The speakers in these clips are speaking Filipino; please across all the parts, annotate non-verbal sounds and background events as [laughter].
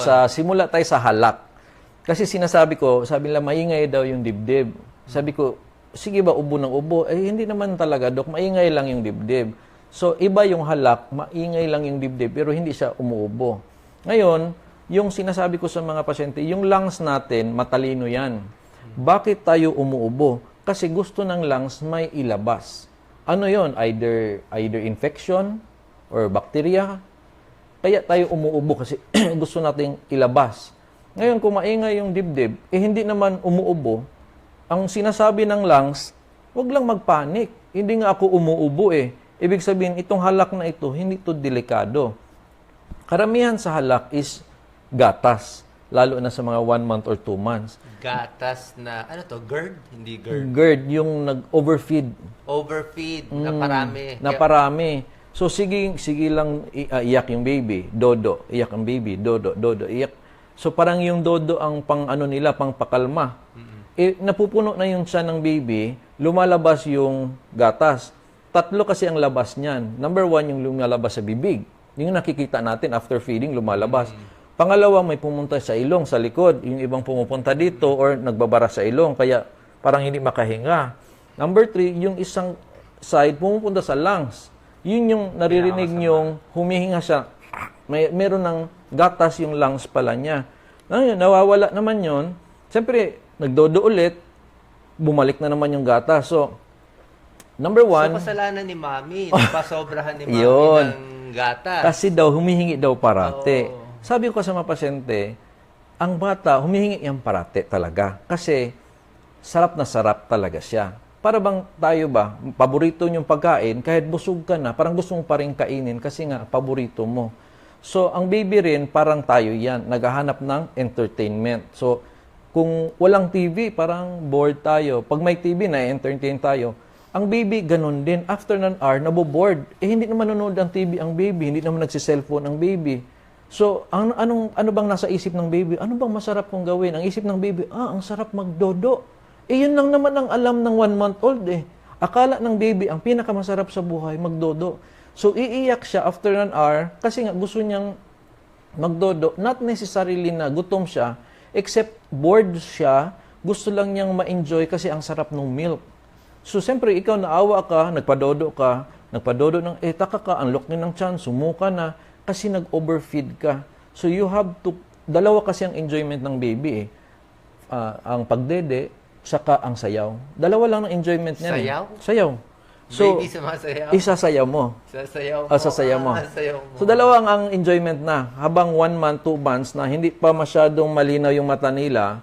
Sa simula tayo sa halak. Kasi sinasabi ko, sabi nila maingay daw yung dibdib. Sabi ko, sige ba ubo ng ubo? Eh hindi naman talaga, dok, maingay lang yung dibdib. So iba yung halak, maingay lang yung dibdib pero hindi siya umuubo. Ngayon, yung sinasabi ko sa mga pasyente, yung lungs natin, matalino yan. Bakit tayo umuubo? Kasi gusto ng lungs may ilabas. Ano yon? Either, either infection or bacteria, kaya tayo umuubo kasi [clears throat] gusto nating ilabas. Ngayon, kung maingay yung dibdib, eh hindi naman umuubo, ang sinasabi ng lungs, wag lang magpanik. Hindi nga ako umuubo eh. Ibig sabihin, itong halak na ito, hindi to delikado. Karamihan sa halak is gatas, lalo na sa mga one month or two months. Gatas na, ano to, GERD? Hindi GERD. GERD, yung nag-overfeed, Overfeed, na parami. Mm, na Kaya- parami. So sige sige lang ah, iyak yung baby, dodo, iyak ang baby, dodo, dodo, iyak. So parang yung dodo ang pang ano nila, pang pakalma. Eh napupuno na yung tiyan ng baby, lumalabas yung gatas. Tatlo kasi ang labas niyan. Number one, yung lumalabas sa bibig. Yung nakikita natin after feeding, lumalabas. Pangalawa, may pumunta sa ilong, sa likod. Yung ibang pumupunta dito or nagbabara sa ilong, kaya parang hindi makahinga. Number three, yung isang side pumupunta sa lungs. Yun yung naririnig yung humihinga siya. May, meron ng gatas yung lungs pala niya. Ngayon, nawawala naman yon. Siyempre, nagdodo ulit, bumalik na naman yung gatas. So, number one, So, kasalanan ni Mami. [laughs] Napasobrahan ni Mami Yun. ng gatas. Kasi daw, humihingi daw parate. Oo. Sabi ko sa mga pasyente, ang bata, humihingi yan parate talaga. Kasi, sarap na sarap talaga siya. Para bang tayo ba, paborito yung pagkain, kahit busog ka na, parang gusto mo pa rin kainin kasi nga, paborito mo. So, ang baby rin, parang tayo yan, naghahanap ng entertainment. So, kung walang TV, parang bored tayo. Pag may TV, na-entertain tayo. Ang baby, ganun din. After ng hour, naboboard. Eh, hindi naman nanonood ang TV ang baby. Hindi naman nagsiselfone ang baby. So, ang, anong, ano bang nasa isip ng baby? Ano bang masarap kong gawin? Ang isip ng baby, ah, ang sarap magdodo. Eh, yun lang naman ang alam ng one month old eh. Akala ng baby, ang pinakamasarap sa buhay, magdodo. So, iiyak siya after an hour kasi nga gusto niyang magdodo. Not necessarily na gutom siya, except bored siya, gusto lang niyang ma-enjoy kasi ang sarap ng milk. So, siyempre, ikaw naawa ka, nagpadodo ka, nagpadodo ng, eh, taka ka, ang laki ng tiyan, sumuka na, kasi nag-overfeed ka. So, you have to, dalawa kasi ang enjoyment ng baby eh. Ah, ang pagdede, saka ang sayaw. Dalawa lang ang enjoyment niya. Sayaw? Sayaw. So, Baby sumasayaw. isasayaw mo. Sasayaw mo. Ah, sasayaw mo. Ah, sasayaw mo. So dalawang ang enjoyment na. Habang one month, two months na hindi pa masyadong malinaw yung mata nila,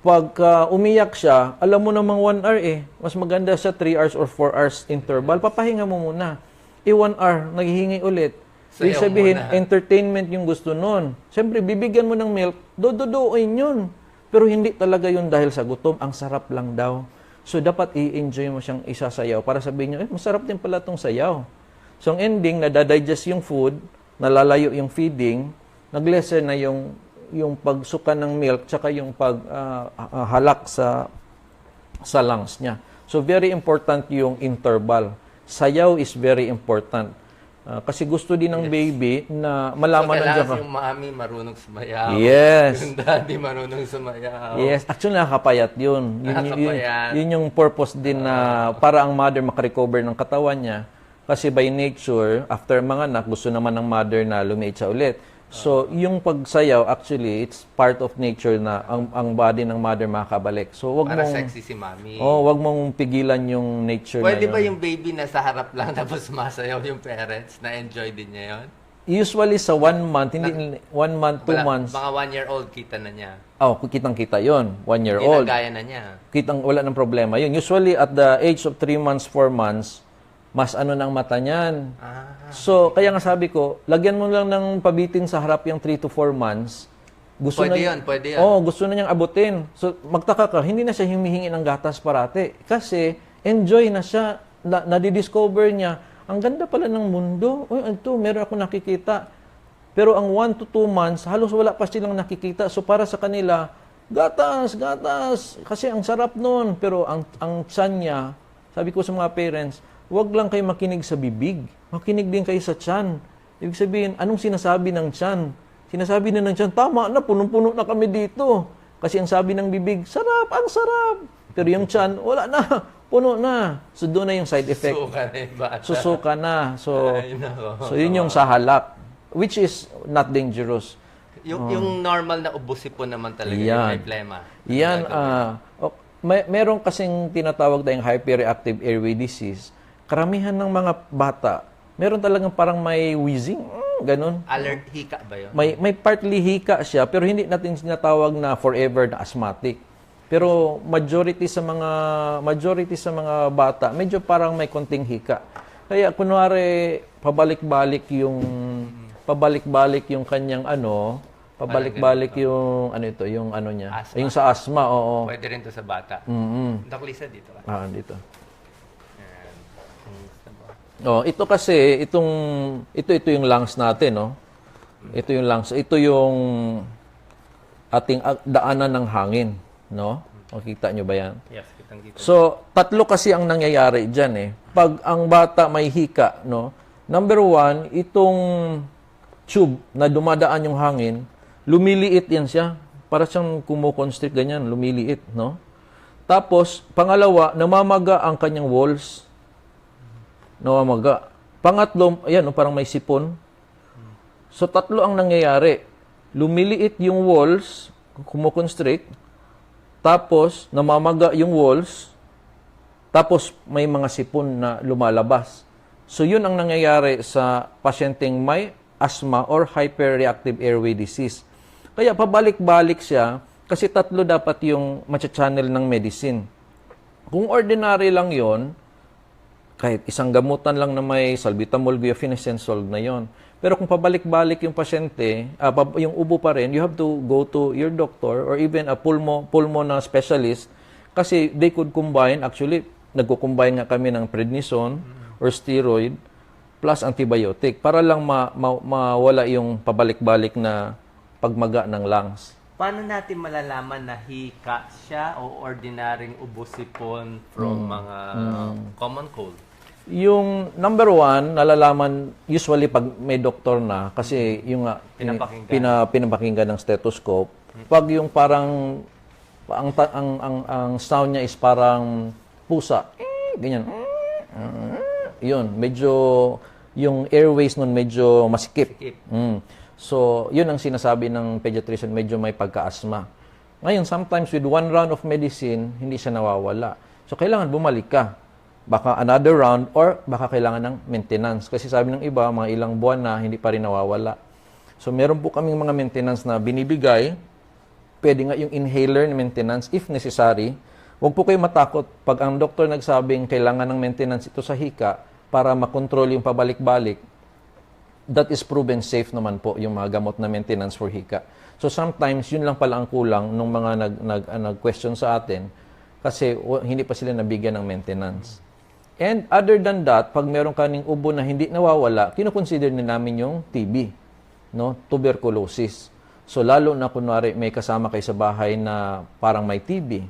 pagka umiyak siya, alam mo namang one hour eh. Mas maganda siya three hours or four hours interval. Papahinga mo muna. Eh one hour, naghihingi ulit. Ibig Sayaw sabihin, muna. entertainment yung gusto nun. Siyempre, bibigyan mo ng milk, dododoin yun. Pero hindi talaga yun dahil sa gutom. Ang sarap lang daw. So, dapat i-enjoy mo siyang isasayaw para sabihin niyo, eh, masarap din pala itong sayaw. So, ang ending, nadadigest yung food, nalalayo yung feeding, nag-lessen na yung, yung pagsuka ng milk, tsaka yung paghalak sa, sa lungs niya. So, very important yung interval. Sayaw is very important. Ah, kasi gusto din ng baby na So, malaman ng kailangan yung mami marunong sumayaw. Yes. Yung daddy marunong sumayaw. Yes, actually nakakapayat yun. Yun, yun, yun, yung purpose din na para ang mother makarecover ng katawan niya. Kasi by nature, after mga anak, gusto naman ng mother na lumiit siya ulit. So, yung pagsayaw, actually, it's part of nature na ang, ang body ng mother makakabalik. So, wag Para mong, sexy si mami. oh, wag mong pigilan yung nature Pwede na ba yun. yung baby na sa harap lang [laughs] tapos sumasayaw yung parents? Na-enjoy din niya yun? Usually sa one month, hindi one month, two Wala, months, Mga one year old kita na niya. oh, kitang-kita yon one year old. Ginagaya na niya. kitang wala ng problema yun. Usually, at the age of 3 months, 4 months, mas ano ng mata niyan. Ah. So, kaya nga sabi ko, lagyan mo lang ng pabitin sa harap yung 3 to 4 months. Gusto Pwede na, yun, pwede yun. Oo, gusto na niyang abutin. So, magtaka ka, hindi na siya humihingi ng gatas parate. Kasi, enjoy na siya. Na, nadidiscover niya, ang ganda pala ng mundo. Uy, ito, meron ako nakikita. Pero ang 1 to 2 months, halos wala pa silang nakikita. So, para sa kanila, gatas, gatas. Kasi ang sarap nun. Pero ang, ang tiyan niya, sabi ko sa mga parents, wag lang kayo makinig sa bibig. Makinig din kayo sa tiyan. Ibig sabihin, anong sinasabi ng tiyan? Sinasabi na ng tiyan, tama na, punong-puno na kami dito. Kasi ang sabi ng bibig, sarap, ang sarap. Pero yung tiyan, wala na, [laughs] puno na. So doon na yung side effect. Suka na yung bata. Susuka na. So, [laughs] Ay, so yun yung sa halak, which is not dangerous. Yung, yung normal na ubusipon naman talaga yung Yan. may plema. Yan, oh, may, meron kasing tinatawag tayong hyperreactive airway disease. Karamihan ng mga bata, meron talagang parang may wheezing, mm, ganun. Alert hika ba yun? May, may partly hika siya, pero hindi natin sinatawag na forever na asthmatic. Pero majority sa mga majority sa mga bata, medyo parang may konting hika. Kaya kunwari pabalik-balik yung pabalik-balik yung kanyang ano, pabalik-balik yung ano ito, yung ano niya. Asthma. Yung sa asthma, oo. Pwede rin to sa bata. Mm. Doc Lisa, dito. Ah, dito. Oh, ito kasi itong ito ito yung lungs natin, no. Ito yung lungs. Ito yung ating daanan ng hangin, no? Makita nyo ba yan? Yes, kitang kita. So, tatlo kasi ang nangyayari dyan eh. Pag ang bata may hika, no? Number one, itong tube na dumadaan yung hangin, lumiliit yan siya. Para siyang kumukonstrict ganyan, lumiliit, no? Tapos, pangalawa, namamaga ang kanyang walls. Namamaga. Pangatlo, ayan, no, parang may sipon. So, tatlo ang nangyayari. Lumiliit yung walls, kumukonstrict. Tapos, namamaga yung walls. Tapos, may mga sipon na lumalabas. So, yun ang nangyayari sa pasyenteng may asthma or hyperreactive airway disease. Kaya pabalik-balik siya kasi tatlo dapat yung matcha-channel ng medicine. Kung ordinary lang yon, kahit isang gamutan lang na may salbutamol, guaifenesin, solved na yon. Pero kung pabalik-balik yung pasyente, pab- yung ubo pa rin, you have to go to your doctor or even a pulmo, pulmo na specialist kasi they could combine, actually, nagko-combine nga kami ng prednisone or steroid plus antibiotic para lang ma- ma- mawala yung pabalik-balik na pagmaga ng lungs. Paano natin malalaman na hika siya o ordinaryong ubusipon from Hmm. mga common cold? Yung number one, nalalaman usually pag may doktor na kasi yung nga, Pinapakinggan. pina, pinapakinggan ng stethoscope. Pag yung parang ang, ta- ang, ang, ang sound niya is parang pusa. Eh, Ganyan. Yun, medyo yung airways nun medyo masikip. Sikip. Mm. So, yun ang sinasabi ng pediatrician, medyo may pagka-asthma. Ngayon, sometimes with one round of medicine, hindi siya nawawala. So, kailangan bumalik ka. Baka another round or baka kailangan ng maintenance. Kasi sabi ng iba, mga ilang buwan na hindi pa rin nawawala. So, meron po kaming mga maintenance na binibigay. Pwede nga yung inhaler na maintenance if necessary. Huwag po kayo matakot pag ang doktor nagsabing kailangan ng maintenance ito sa hika para makontrol yung pabalik-balik that is proven safe naman po yung mga gamot na maintenance for hika. So sometimes yun lang pala ang kulang nung mga nag nag nag-question sa atin kasi hindi pa sila nabigyan ng maintenance. And other than that, pag meron kaning ubo na hindi nawawala, kino-consider din namin yung TB, no? Tuberculosis. So lalo na kunwari may kasama kayo sa bahay na parang may TB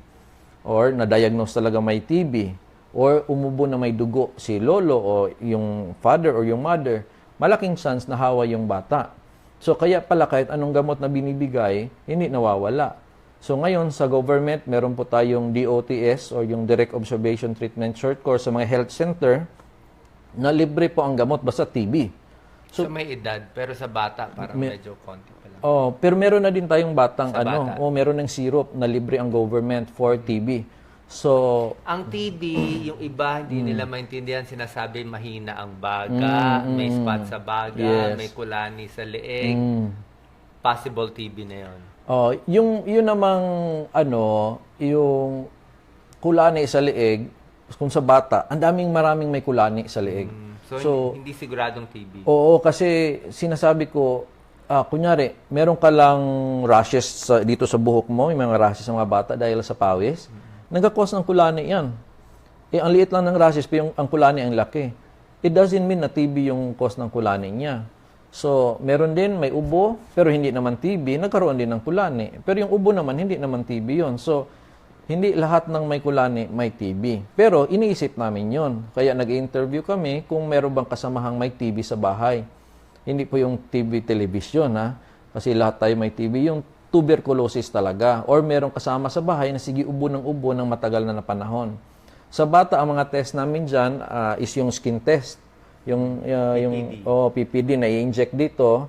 or na-diagnose talaga may TB or umubo na may dugo si lolo o yung father or yung mother, malaking chance na hawa yung bata. So kaya pala kahit anong gamot na binibigay, hindi nawawala. So ngayon sa government, meron po tayong DOTS or yung Direct Observation Treatment Short Course sa mga health center na libre po ang gamot basta TB. So, may edad, pero sa bata parang medyo konti pa lang. Oh, pero meron na din tayong batang Sa ano, bata. oh, meron ng syrup na libre ang government for TB. So, Ang TB, yung iba hindi Hmm. nila maintindihan, sinasabi mahina ang baga, may spot sa baga, Yes. may kulani sa leeg. mm, Possible TB na yon. Oh, yung yun namang ano, yung kulani sa leeg, kung sa bata, ang daming maraming may kulani sa leeg. So, So, hindi siguradong TB. Oo, kasi sinasabi ko, ah, kunyari, meron ka lang rashes sa, dito sa buhok mo, yung mga rashes ng mga bata dahil sa pawis, nagkakos ng kulani yan. Eh, ang liit lang ng rashes, pero yung, ang kulani ang laki. It doesn't mean na TB yung cause ng kulani niya. So, meron din, may ubo, pero hindi naman TB, nagkaroon din ng kulani. Pero yung ubo naman, hindi naman TB yon So, hindi lahat ng may kulani may TB. Pero iniisip namin yon. Kaya nag-interview kami kung meron bang kasamahang may TB sa bahay. Hindi po yung TB television ha. Kasi lahat tayo may TB. Yung tuberculosis talaga. Or merong kasama sa bahay na sige ubo ng ubo ng matagal na na panahon. Sa bata, ang mga test namin dyan ah, is yung skin test. Yung, ah, yung oh, PPD na i-inject dito.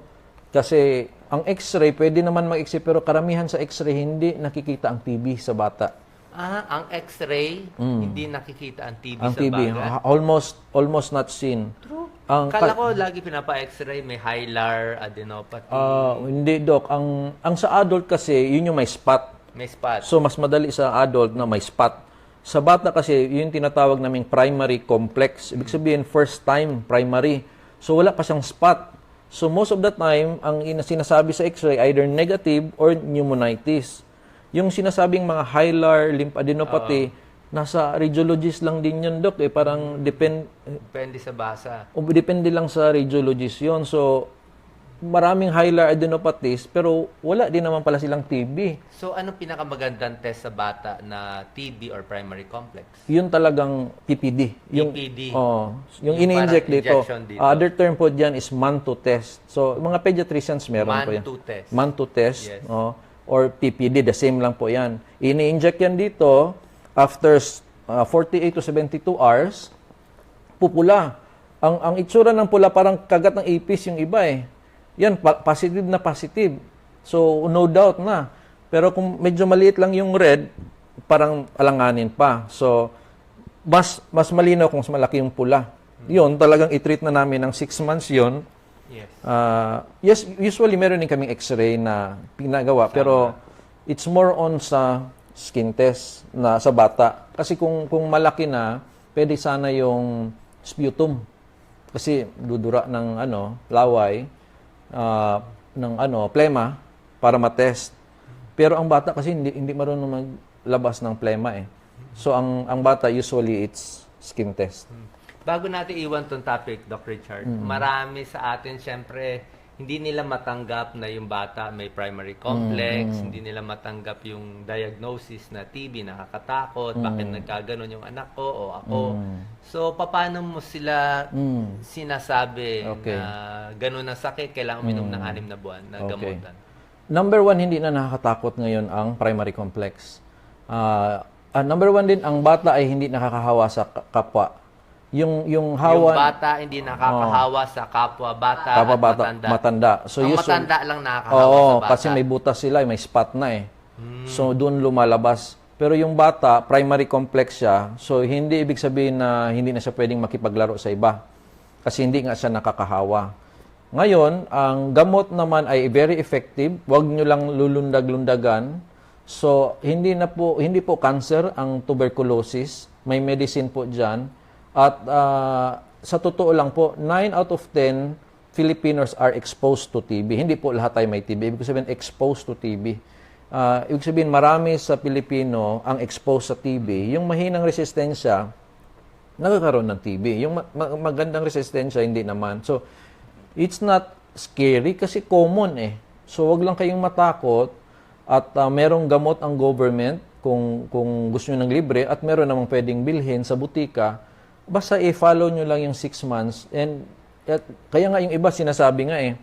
Kasi ang x-ray, pwede naman mag-x-ray, pero karamihan sa x-ray, hindi nakikita ang TB sa bata. Ah, ang x-ray, hindi nakikita ang TB Mm. Ang sa TB, baga. ha- almost almost not seen. Ang Kala ko lagi pinapa-x-ray, may hilar, adenopathy, Ah, hindi doc, ang ang sa adult kasi yun yung may spot. may spot. So mas madali sa adult na may spot. Sa bata kasi yun yung tinatawag naming primary complex. Ibig sabihin first time primary. So wala pa siyang spot. So most of the time ang ina- sinasabi sa x-ray either negative or pneumonitis. Yung sinasabing mga hilar, lymphadenopathy, nasa radiologist lang din yun, Doc. Eh, parang depend, Depende sa basa. o depende lang sa radiologist yon So, maraming hilar adenopathies, pero wala din naman pala silang TB. So, anong pinakamagandang test sa bata na TB or primary complex? Yun talagang PPD. Yung, PPD. Oh, yung, Yung ini-inject dito. dito. Other term po dyan is MANTO test. So, mga pediatricians meron po yan. Man-to test. MANTO test. Yes. oh, or PPD, the same lang po yan. Ini-inject yan dito after uh, 48 to 72 hours, pupula. Ang ang itsura ng pula parang kagat ng ipis yung iba eh. Yan pa- positive na positive. So no doubt na. Pero kung medyo maliit lang yung red, parang alanganin pa. So mas mas malinaw kung mas malaki yung pula. Yun, talagang i-treat na namin ng 6 months yon. Yes. Ah, yes, usually meron din kaming x-ray na pinagawa, pero it's more on sa skin test na sa bata. Kasi kung kung malaki na, pwede sana yung sputum. Kasi dudura ng ano, laway, ah, ng ano, plema para matest. Pero ang bata kasi hindi hindi marunong maglabas ng plema eh. So ang ang bata usually it's skin test. Bago natin iwan tong topic, Doc Richard, Mm. marami sa atin, syempre, hindi nila matanggap na yung bata may primary complex, Mm. hindi nila matanggap yung diagnosis na TB, nakakatakot, bakit Mm. nagkaganon yung anak ko o ako. So, paano mo sila Mm. sinasabi Okay. Mm. na ganun ang sakit, kailangan uminom ng anim na buwan na Okay. gamutan? Number one, hindi na nakakatakot ngayon ang primary complex. Ah, ah, number one din, ang bata ay hindi nakakahawa sa ka- kapwa. Yung, yung Yung hawa, bata hindi nakakahawa sa kapwa bata kapwa at bata, matanda. matanda. So, ang usually- matanda lang nakakahawa Oo, sa bata. kasi may butas sila, may spot na eh. So, doon lumalabas. Pero yung bata, primary complex siya. So, hindi ibig sabihin na hindi na siya pwedeng makipaglaro sa iba. Kasi hindi nga siya nakakahawa. Ngayon, ang gamot naman ay very effective. Huwag nyo lang lulundag-lundagan. So, hindi na po, hindi po cancer ang tuberculosis. May medicine po dyan. At ah, sa totoo lang po, 9 out of 10 Filipinos are exposed to TB. Hindi po lahat tayo may TB. Ibig sabihin, exposed to TB. Ah, ibig sabihin, marami sa Pilipino ang exposed sa TB. Yung mahinang resistensya, nagkakaroon ng TB. Yung ma- ma- magandang resistensya, hindi naman. So, it's not scary kasi common eh. So, wag lang kayong matakot at ah, merong gamot ang government kung, kung gusto nyo ng libre at meron namang pwedeng bilhin sa butika. Basta i-follow nyo lang yung 6 months. And at, kaya nga yung iba sinasabi nga eh,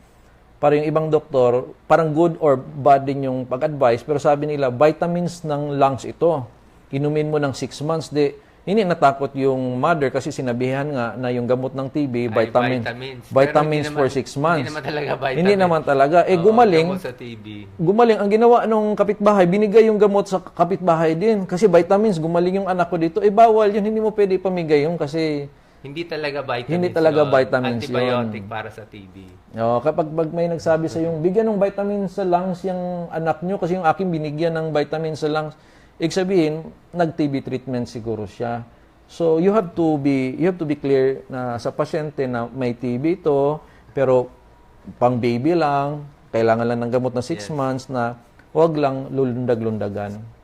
para yung ibang doktor, parang good or bad din yung pag-advise, pero sabi nila, vitamins ng lungs ito. Inumin mo ng 6 months. Di, hindi natakot yung mother kasi sinabihan nga na yung gamot ng TB, Ay, vitamin, vitamins. vitamins, for naman- 6 months. Hindi naman talaga vitamin. Hindi naman talaga. Eh, Oo, gumaling, gamot sa TB. gumaling. Ang ginawa nung kapitbahay, binigay yung gamot sa kapitbahay din. Kasi vitamins, gumaling yung anak ko dito. Eh, bawal yun. Hindi mo pwede pamigay yun kasi Hindi talaga vitamins Hindi talaga yun. vitamins Antibiotic yun. para sa TB. Oh, kapag pag may nagsabi sa yung bigyan ng vitamins sa lungs yung anak nyo kasi yung akin binigyan ng vitamins sa lungs, ibig sabihin nag-TB treatment siguro siya. So you have to be you have to be clear na sa pasyente na may TB ito pero pang baby lang, kailangan lang ng gamot na 6 months na wag lang lulundag-lundagan.